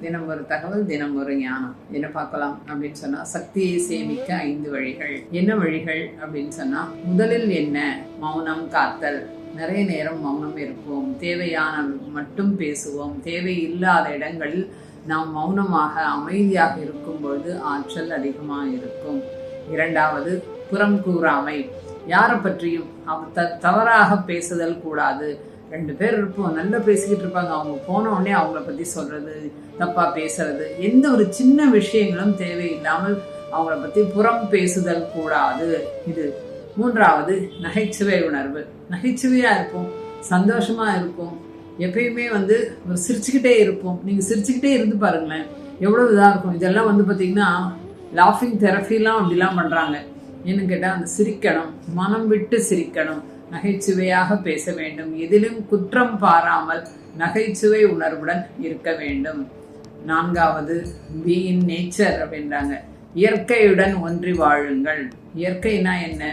தினம் ஒரு தகவல் தினம் ஒரு ஞானம். என்ன பார்க்கலாம் அப்படின்னு சொன்னா சக்தியை சேமிக்க ஐந்து வழிகள். என்ன வழிகள் அப்படின்னு சொன்னா முதலில் என்ன? மௌனம் காத்தல். நிறைய நேரம் மௌனம் இருப்போம். தேவையான மட்டும் பேசுவோம். தேவையில்லாத இடங்களில் நாம் மௌனமாக அமைதியாக இருக்கும் பொழுது ஆற்றல் அதிகமாக இருக்கும். இரண்டாவது புறம் கூறாமை. யாரை பற்றியும் அவ தவறாக பேசுதல் கூடாது. ரெண்டு பேர் இருப்போம். நல்லா பேசிக்கிட்டு இருப்பாங்க. அவங்க போன உடனே அவங்கள பற்றி சொல்கிறது தப்பாக பேசுறது எந்த ஒரு சின்ன விஷயங்களும் தேவையில்லாமல் அவங்கள பற்றி புறம் பேசுதல் கூடாது. இது மூன்றாவது நகைச்சுவை உணர்வு. நகைச்சுவையாக இருப்போம். சந்தோஷமாக இருப்போம். எப்பயுமே வந்து ஒரு சிரிச்சுக்கிட்டே இருப்போம். நீங்கள் சிரிச்சுக்கிட்டே இருந்து பாருங்களேன். எவ்வளோ இதாக இருக்கும். இதெல்லாம் வந்து பார்த்திங்கன்னா லாஃபிங் தெரப்பிலாம் அப்படிலாம் பண்ணுறாங்க என்னன்னு கேட்டால் அந்த சிரிக்கணும். மனம் விட்டு சிரிக்கணும். நகைச்சுவையாக பேச வேண்டும். எதிலும் குற்றம் பாராமல் நகைச்சுவை உணர்வுடன் இருக்க வேண்டும். நான்காவது பி இன் நேச்சர் அப்படின்றாங்க. இயற்கையுடன் ஒன்றி வாழுங்கள். இயற்கைனா என்ன?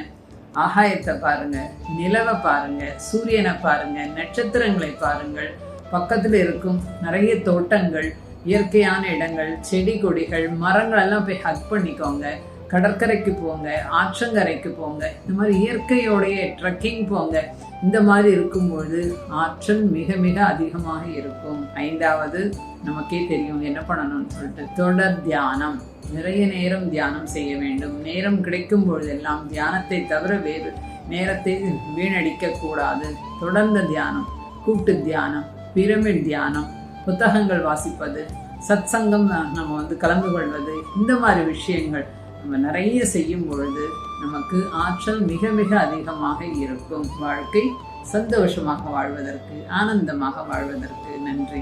ஆகாயத்தை பாருங்க நிலவை பாருங்க சூரியனை பாருங்க நட்சத்திரங்களை பாருங்கள். பக்கத்தில் இருக்கும் நிறைய தோட்டங்கள் இயற்கையான இடங்கள் செடி கொடிகள் மரங்கள் எல்லாம் போய் ஹக் பண்ணிக்கோங்க. கடற்கரைக்கு போங்க ஆற்றங்கரைக்கு போங்க இந்த மாதிரி இயற்கையோடைய ட்ரெக்கிங் போங்க. இந்த மாதிரி இருக்கும்பொழுது ஆற்றல் மிக மிக அதிகமாக இருக்கும். ஐந்தாவது நமக்கே தெரியும் என்ன பண்ணணும்னு சொல்லிட்டு தொடர் தியானம். நிறைய நேரம் தியானம் செய்ய வேண்டும். நேரம் கிடைக்கும் பொழுதெல்லாம் தியானத்தை தவிர வேறு நேரத்தை வீணடிக்கக்கூடாது. தொடர்ந்த தியானம் கூட்டு தியானம் பிரமிட் தியானம் புத்தகங்கள் வாசிப்பது சத்சங்கம் நம்ம வந்து கலந்து கொள்வது இந்த மாதிரி விஷயங்கள் நம்ம நிறைய செய்யும் பொழுது நமக்கு ஆற்றல் மிக மிக அதிகமாக இருக்கும். வாழ்க்கை சந்தோஷமாக வாழ்வதற்கு ஆனந்தமாக வாழ்வதற்கு நன்றி.